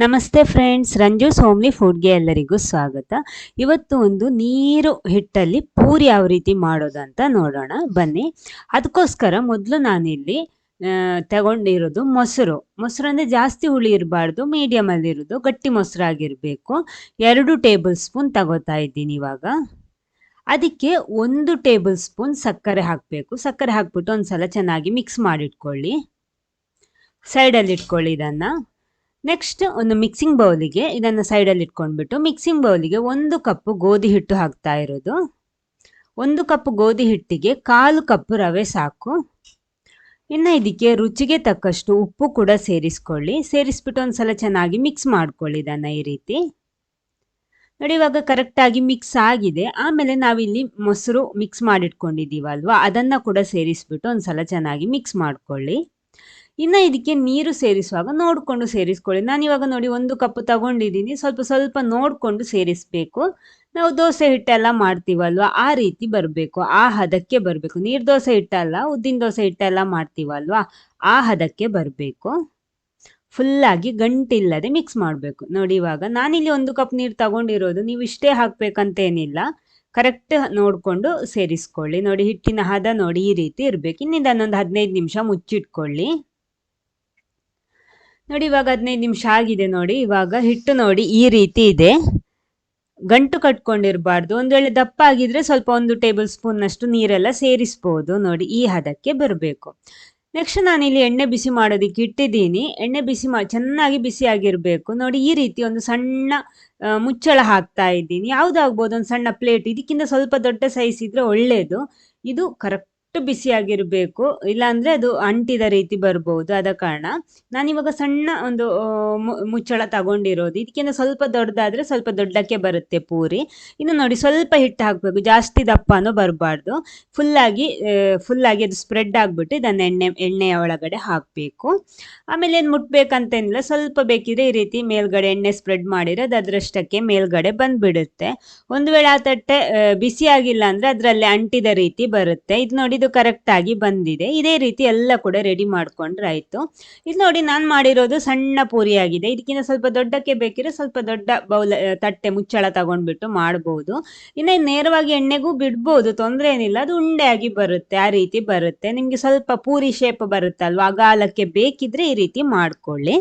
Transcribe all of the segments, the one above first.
ನಮಸ್ತೆ ಫ್ರೆಂಡ್ಸ್ ರಂಜು ಸೋಮ್ಲಿ ಫುಡ್ಗೆ ಎಲ್ಲರಿಗೂ ಸ್ವಾಗತ. ಇವತ್ತು ಒಂದು ನೀರು ಹಿಟ್ಟಲ್ಲಿ ಪೂರಿ ಯಾವ ರೀತಿ ಮಾಡೋದು ಅಂತ ನೋಡೋಣ, ಬನ್ನಿ. ಅದಕ್ಕೋಸ್ಕರ ಮೊದಲು ನಾನಿಲ್ಲಿ ತಗೊಂಡಿರೋದು ಮೊಸರು. ಮೊಸರು ಅಂದರೆ ಜಾಸ್ತಿ ಹುಳಿ ಇರಬಾರ್ದು ಮೀಡಿಯಮಲ್ಲಿ ಇರೋದು, ಗಟ್ಟಿ ಮೊಸರಾಗಿರಬೇಕು ಎರಡು ಟೇಬಲ್ ಸ್ಪೂನ್ ತಗೋತಾ ಇದ್ದೀನಿ ಇವಾಗ. ಅದಕ್ಕೆ ಒಂದು ಟೇಬಲ್ ಸ್ಪೂನ್ ಸಕ್ಕರೆ ಹಾಕಬೇಕು. ಸಕ್ಕರೆ ಹಾಕ್ಬಿಟ್ಟು ಒಂದ್ಸಲ ಚೆನ್ನಾಗಿ ಮಿಕ್ಸ್ ಮಾಡಿಟ್ಕೊಳ್ಳಿ. ಸೈಡಲ್ಲಿ ಇಟ್ಕೊಳ್ಳಿ ಇದನ್ನು. ನೆಕ್ಸ್ಟ್ ಒಂದು ಮಿಕ್ಸಿಂಗ್ ಬೌಲಿಗೆ ಇದನ್ನು ಸೈಡಲ್ಲಿ ಇಟ್ಕೊಂಡ್ಬಿಟ್ಟು ಮಿಕ್ಸಿಂಗ್ ಬೌಲಿಗೆ ಒಂದು ಕಪ್ಪು ಗೋಧಿ ಹಿಟ್ಟು ಹಾಕ್ತಾ ಇರೋದು. ಒಂದು ಕಪ್ ಗೋಧಿ ಹಿಟ್ಟಿಗೆ ಕಾಲು ಕಪ್ ರವೆ ಸಾಕು. ಇನ್ನು ಇದಕ್ಕೆ ರುಚಿಗೆ ತಕ್ಕಷ್ಟು ಉಪ್ಪು ಕೂಡ ಸೇರಿಸ್ಕೊಳ್ಳಿ. ಸೇರಿಸ್ಬಿಟ್ಟು ಒಂದು ಸಲ ಚೆನ್ನಾಗಿ ಮಿಕ್ಸ್ ಮಾಡ್ಕೊಳ್ಳಿ ಇದನ್ನು ಈ ರೀತಿ. ನೋಡಿ, ಇವಾಗ ಕರೆಕ್ಟಾಗಿ ಮಿಕ್ಸ್ ಆಗಿದೆ. ಆಮೇಲೆ ನಾವಿಲ್ಲಿ ಮೊಸರು ಮಿಕ್ಸ್ ಮಾಡಿಟ್ಕೊಂಡಿದ್ದೀವಲ್ವ? ಅದನ್ನು ಕೂಡ ಸೇರಿಸ್ಬಿಟ್ಟು ಒಂದು ಸಲ ಚೆನ್ನಾಗಿ ಮಿಕ್ಸ್ ಮಾಡ್ಕೊಳ್ಳಿ. ಇನ್ನು ಇದಕ್ಕೆ ನೀರು ಸೇರಿಸುವಾಗ ನೋಡಿಕೊಂಡು ಸೇರಿಸ್ಕೊಳ್ಳಿ. ನಾನು ಇವಾಗ ನೋಡಿ ಒಂದು ಕಪ್ ತಗೊಂಡಿದ್ದೀನಿ, ಸ್ವಲ್ಪ ಸ್ವಲ್ಪ ನೋಡಿಕೊಂಡು ಸೇರಿಸಬೇಕು. ನಾವು ದೋಸೆ ಹಿಟ್ಟೆಲ್ಲ ಮಾಡ್ತೀವಲ್ವ? ಆ ರೀತಿ ಬರಬೇಕು, ಆ ಹದಕ್ಕೆ ಬರಬೇಕು. ನೀರು ದೋಸೆ ಹಿಟ್ಟಲ್ಲ ಉದ್ದಿನ ದೋಸೆ ಹಿಟ್ಟೆಲ್ಲ ಮಾಡ್ತೀವಲ್ವ? ಆ ಹದಕ್ಕೆ ಬರಬೇಕು. ಫುಲ್ಲಾಗಿ ಗಂಟಿಲ್ಲದೆ ಮಿಕ್ಸ್ ಮಾಡಬೇಕು. ನೋಡಿ ಇವಾಗ, ನಾನಿಲ್ಲಿ ಒಂದು ಕಪ್ ನೀರು ತಗೊಂಡಿರೋದು, ನೀವು ಇಷ್ಟೇ ಹಾಕ್ಬೇಕಂತೇನಿಲ್ಲ. ಕರೆಕ್ಟ್ ನೋಡಿಕೊಂಡು ಸೇರಿಸ್ಕೊಳ್ಳಿ. ನೋಡಿ ಹಿಟ್ಟಿನ ಹದ ನೋಡಿ ಈ ರೀತಿ ಇರಬೇಕು. ಇನ್ನಿಂದ ಒಂದು ಹದಿನೈದು ನಿಮಿಷ ಮುಚ್ಚಿಟ್ಕೊಳ್ಳಿ. ನೋಡಿ, ಇವಾಗ ಹದಿನೈದು ನಿಮಿಷ ಆಗಿದೆ ನೋಡಿ. ಇವಾಗ ಹಿಟ್ಟು ನೋಡಿ ಈ ರೀತಿ ಇದೆ. ಗಂಟು ಕಟ್ಕೊಂಡಿರಬಾರ್ದು. ಒಂದು ವೇಳೆ ದಪ್ಪ ಆಗಿದ್ರೆ ಸ್ವಲ್ಪ ಒಂದು ಟೇಬಲ್ ಸ್ಪೂನ್ನಷ್ಟು ನೀರೆಲ್ಲ ಸೇರಿಸ್ಬೋದು. ನೋಡಿ, ಈ ಹದಕ್ಕೆ ಬರಬೇಕು. ನೆಕ್ಸ್ಟ್ ನಾನಿಲ್ಲಿ ಎಣ್ಣೆ ಬಿಸಿ ಮಾಡೋದಕ್ಕೆ ಇಟ್ಟಿದ್ದೀನಿ. ಎಣ್ಣೆ ಬಿಸಿ ಮಾ, ಚೆನ್ನಾಗಿ ಬಿಸಿ ಆಗಿರಬೇಕು. ನೋಡಿ, ಈ ರೀತಿ ಒಂದು ಸಣ್ಣ ಮುಚ್ಚಳ ಹಾಕ್ತಾ ಇದ್ದೀನಿ. ಯಾವುದಾಗ್ಬೋದು ಒಂದು ಸಣ್ಣ ಪ್ಲೇಟ್. ಇದಕ್ಕಿಂತ ಸ್ವಲ್ಪ ದೊಡ್ಡ ಸೈಜ್ ಇದ್ರೆ ಒಳ್ಳೆಯದು ಇದು ಕರೆಕ್ಟ್ ಬಿಸಿಯಾಗಿರಬೇಕು ಇಲ್ಲಾಂದ್ರೆ ಅದು ಅಂಟಿದ ರೀತಿ ಬರ್ಬೋದು ಆದ ಕಾರಣ. ನಾನಿವಾಗ ಸಣ್ಣ ಒಂದು ಮುಚ್ಚಳ ತಗೊಂಡಿರೋದು. ಇದಕ್ಕಿಂತ ಸ್ವಲ್ಪ ದೊಡ್ಡದಾದ್ರೆ ಸ್ವಲ್ಪ ದೊಡ್ಡಕ್ಕೆ ಬರುತ್ತೆ ಪೂರಿ. ಇನ್ನು ನೋಡಿ ಸ್ವಲ್ಪ ಹಿಟ್ಟು ಹಾಕಬೇಕು. ಜಾಸ್ತಿ ದಪ್ಪನೂ ಬರಬಾರ್ದು. ಫುಲ್ಲಾಗಿ ಫುಲ್ಲಾಗಿ ಅದು ಸ್ಪ್ರೆಡ್ ಆಗಿಬಿಟ್ಟು ಇದನ್ನು ಎಣ್ಣೆ, ಎಣ್ಣೆಯ ಒಳಗಡೆ ಹಾಕಬೇಕು. ಆಮೇಲೆ ಏನು ಮುಟ್ಬೇಕಂತೇನಿಲ್ಲ. ಸ್ವಲ್ಪ ಬೇಕಿದ್ರೆ ಈ ರೀತಿ ಮೇಲ್ಗಡೆ ಎಣ್ಣೆ ಸ್ಪ್ರೆಡ್ ಮಾಡಿದ್ರೆ ಅದು ಅದರಷ್ಟಕ್ಕೆ ಮೇಲ್ಗಡೆ ಬಂದ್ಬಿಡುತ್ತೆ. ಒಂದು ವೇಳೆ ಆ ತಟ್ಟೆ ಬಿಸಿಯಾಗಿಲ್ಲ ಅಂದ್ರೆ ಅದರಲ್ಲಿ ಅಂಟಿದ ರೀತಿ ಬರುತ್ತೆ. ಇದು ನೋಡಿ ಇದು ಕರೆಕ್ಟ್ ಆಗಿ ಬಂದಿದೆ. ಇದೇ ರೀತಿ ಎಲ್ಲ ಕೂಡ ರೆಡಿ ಮಾಡ್ಕೊಂಡ್ರೆ ಆಯ್ತು. ಇದು ನೋಡಿ ನಾನು ಮಾಡಿರೋದು ಸಣ್ಣ ಪೂರಿ ಆಗಿದೆ. ಇದಕ್ಕಿಂತ ಸ್ವಲ್ಪ ದೊಡ್ಡಕ್ಕೆ ಬೇಕಿದ್ರೆ ಸ್ವಲ್ಪ ದೊಡ್ಡ ಬೌಲ್ ತಟ್ಟೆ ಮುಚ್ಚಳ ತಗೊಂಡ್ಬಿಟ್ಟು ಮಾಡ್ಬೋದು. ಇನ್ನು ನೇರವಾಗಿ ಎಣ್ಣೆಗೂ ಬಿಡ್ಬೋದು, ತೊಂದರೆ ಏನಿಲ್ಲ. ಅದು ಉಂಡೆ ಆಗಿ ಬರುತ್ತೆ, ಆ ರೀತಿ ಬರುತ್ತೆ. ನಿಮಗೆ ಸ್ವಲ್ಪ ಪೂರಿ ಶೇಪ್ ಬರುತ್ತಲ್ವಾ ಅಗಾಲಕ್ಕೆ ಬೇಕಿದ್ರೆ ಈ ರೀತಿ ಮಾಡ್ಕೊಳ್ಳಿ.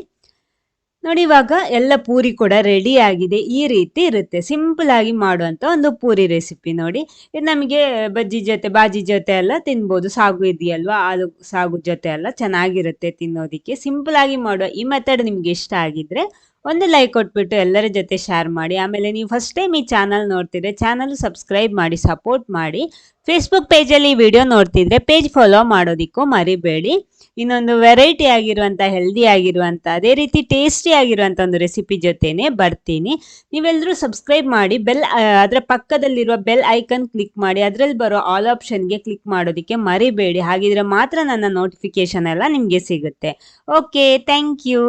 ನೋಡಿ ಇವಾಗ ಎಲ್ಲ ಪೂರಿ ಕೂಡ ರೆಡಿ ಆಗಿದೆ. ಈ ರೀತಿ ಇರುತ್ತೆ. ಸಿಂಪಲ್ ಆಗಿ ಮಾಡುವಂತ ಒಂದು ಪೂರಿ ರೆಸಿಪಿ ನೋಡಿ. ಇದು ನಮಗೆ ಬಜ್ಜಿ ಜೊತೆ, ಬಾಜಿ ಜೊತೆ ಎಲ್ಲ ತಿನ್ಬೋದು. ಸಾಗು ಇದೆಯಲ್ವಾ? ಆಲೂ ಸಾಗು ಜೊತೆ ಎಲ್ಲ ಚೆನ್ನಾಗಿರುತ್ತೆ ತಿನ್ನೋದಿಕ್ಕೆ. ಸಿಂಪಲ್ ಆಗಿ ಮಾಡುವ ಈ ಮೆಥಡ್ ನಿಮ್ಗೆ ಇಷ್ಟ ಆಗಿದ್ರೆ ಒಂದು ಲೈಕ್ ಕೊಟ್ಬಿಟ್ಟು ಎಲ್ಲರ ಜೊತೆ ಶೇರ್ ಮಾಡಿ. ಆಮೇಲೆ ನೀವು ಫಸ್ಟ್ ಟೈಮ್ ಈ ಚಾನಲ್ ನೋಡ್ತಿದ್ರೆ ಚಾನಲ್ ಸಬ್ಸ್ಕ್ರೈಬ್ ಮಾಡಿ ಸಪೋರ್ಟ್ ಮಾಡಿ. ಫೇಸ್ಬುಕ್ ಪೇಜಲ್ಲಿ ವಿಡಿಯೋ ನೋಡ್ತಿದ್ರೆ ಪೇಜ್ ಫಾಲೋ ಮಾಡೋದಿಕ್ಕೂ ಮರಿಬೇಡಿ. ಇನ್ನೊಂದು ವೆರೈಟಿ ಆಗಿರುವಂಥ ಹೆಲ್ದಿ ಆಗಿರುವಂಥ ಅದೇ ರೀತಿ ಟೇಸ್ಟಿ ಆಗಿರುವಂಥ ಒಂದು ರೆಸಿಪಿ ಜೊತೆನೆ ಬರ್ತೀನಿ. ನೀವೆಲ್ಲರೂ ಸಬ್ಸ್ಕ್ರೈಬ್ ಮಾಡಿ ಬೆಲ್ ಅದರ ಪಕ್ಕದಲ್ಲಿರುವ ಬೆಲ್ ಐಕನ್ ಕ್ಲಿಕ್ ಮಾಡಿ, ಅದರಲ್ಲಿ ಬರೋ ಆಲ್ ಆಪ್ಷನ್ಗೆ ಕ್ಲಿಕ್ ಮಾಡೋದಕ್ಕೆ ಮರಿಬೇಡಿ. ಹಾಗಿದ್ರೆ ಮಾತ್ರ ನನ್ನ ನೋಟಿಫಿಕೇಶನ್ ಎಲ್ಲ ನಿಮಗೆ ಸಿಗುತ್ತೆ. Okay thank you